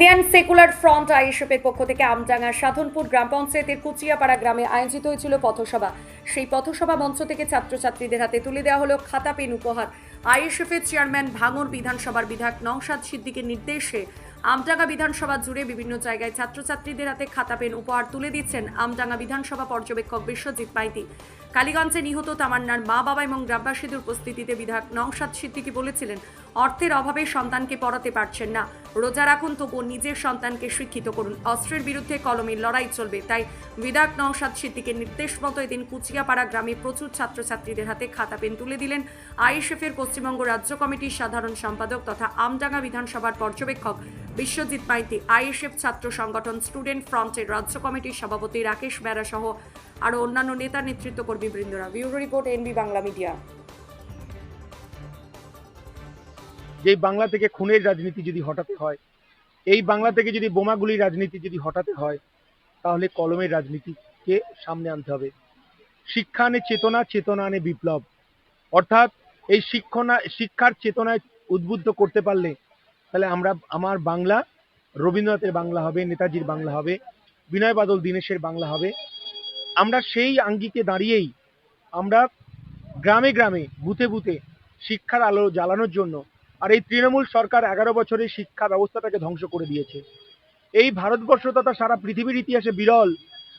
Indian secular front আইএসএফের পক্ষ থেকে আমডাঙ্গা সাধনপুর গ্রাম পঞ্চায়েতের কুচিয়াপাড়া গ্রামে আয়োজিত হয়েছিল পথসভা। সেই পথসভা মঞ্চ থেকে ছাত্রছাত্রীদের হাতে তুলে দেওয়া হলো খাতা পেন উপহার। আইএসএফের চেয়ারম্যান ভাঙর বিধানসভার বিধায়ক নওশাদ সিদ্দিকের নির্দেশে আমডাঙ্গা বিধানসভা জুড়ে বিভিন্ন জায়গায় ছাত্রছাত্রীদের হাতে খাতা পেন উপহার তুলে দিচ্ছেন আমডাঙ্গা বিধানসভা পর্যবেক্ষক বিশ্বজিৎ মাইতি। কালীগঞ্জে নিহত তামান্নার মা বাবা এবং গ্রামবাসীদের উপস্থিতিতে বিধায়ক নওশাদ সিদ্দিকী বলেছিলেন, অর্থের অভাবে সন্তানকে পড়াতে পারছেন না। রোজা রাখুন তবুও নিজের সন্তানকে শিক্ষিত করুন। অস্ত্রের বিরুদ্ধে কলমের লড়াই চলবে, তাই বিধায়ক নওশাদ সিদ্দিকের নির্দেশ মতো এদিন কুচিয়াপাড়া গ্রামে প্রচুর ছাত্রছাত্রীদের হাতে খাতা পেন তুলে দিলেন আইএসএফের পশ্চিমবঙ্গ রাজ্য কমিটির সাধারণ সম্পাদক তথা আমডাঙ্গা বিধানসভার পর্যবেক্ষক বিশ্বজিৎ মাইতি, আইএসএফ ছাত্র সংগঠন স্টুডেন্ট ফ্রন্টের রাজ্য কমিটির সভাপতি রাকেশ বেরা সহ আরও অন্যান্য নেতা নেতৃত্ব কর্মী বৃন্দরা bureau report, NB Bangla media. যে বাংলা থেকে খুনের রাজনীতি যদি হঠাতে হয়, এই বাংলা থেকে যদি বোমাগুলির রাজনীতি যদি হঠাতে হয়, তাহলে কলমের রাজনীতিকে সামনে আনতে হবে? শিক্ষা আনে চেতনা চেতনা আনে বিপ্লব। অর্থাৎ এই শিক্ষণা, শিক্ষার চেতনায় উদ্বুদ্ধ করতে পারলে তাহলে আমরা, আমার বাংলা, রবীন্দ্রনাথের বাংলা হবে, নেতাজির বাংলা হবে, বিনয় বাদল, দীনেশের বাংলা হবে। আমরা সেই আঙ্গিকে দাঁড়িয়েই আমরা গ্রামে গ্রামে, বুথে বুথে শিক্ষার আলো জ্বালানোর জন্য আর এই তৃণমূল সরকার এগারো বছরে শিক্ষা ব্যবস্থাটাকে ধ্বংস করে দিয়েছে। এই ভারতবর্ষ তথা সারা পৃথিবীর ইতিহাসে বিরল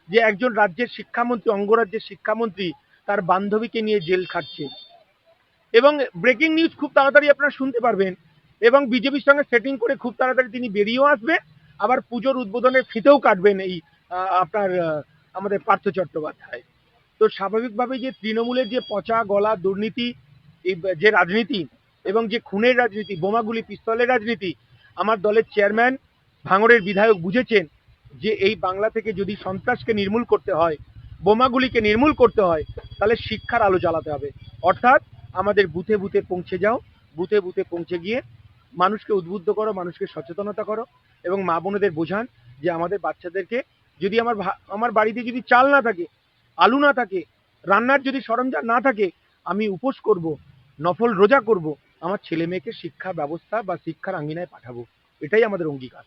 যে একজন রাজ্যের শিক্ষামন্ত্রী, অঙ্গরাজ্যের শিক্ষামন্ত্রী তার বান্ধবীকে নিয়ে জেল খাটছে। এবং ব্রেকিং নিউজ খুব তাড়াতাড়ি আপনারা শুনতে পারবেন এবং বিজেপির সঙ্গে সেটিং করে খুব তাড়াতাড়ি তিনি বেরিয়েও আসবে আবার পুজোর উদ্বোধনের ফিতেও কাটবেন এই আপনার আমাদের পার্থ চট্টোপাধ্যায়। তো স্বাভাবিকভাবেই যে তৃণমূলের যে পচা গলা দুর্নীতি, এই, যে রাজনীতি এবং যে খুনের রাজনীতি, বোমাগুলি, পিস্তলের রাজনীতি, আমার দলের চেয়ারম্যান ভাঙড়ের বিধায়ক বুঝেছেন যে এই বাংলা থেকে যদি সন্ত্রাসকে নির্মূল করতে হয়, বোমাগুলিকে নির্মূল করতে হয়, তাহলে শিক্ষার আলো জ্বালাতে হবে। অর্থাৎ আমাদের বুথে বুথে পৌঁছে যাও, বুথে বুথে পৌঁছে গিয়ে মানুষকে উদ্বুদ্ধ করো, মানুষকে সচেতনতা করো এবং মা বোনেদের বোঝান যে আমাদের বাচ্চাদেরকে যদি আমার আমার বাড়িতে যদি চাল না থাকে, আলু না থাকে, রান্নার যদি সরঞ্জাম না থাকে, আমি উপোস করব, নফল রোজা করব, আমার ছেলে মেয়েকে শিক্ষা ব্যবস্থা বা শিক্ষার আঙ্গিনায় পাঠাবো। এটাই আমাদের অঙ্গীকার।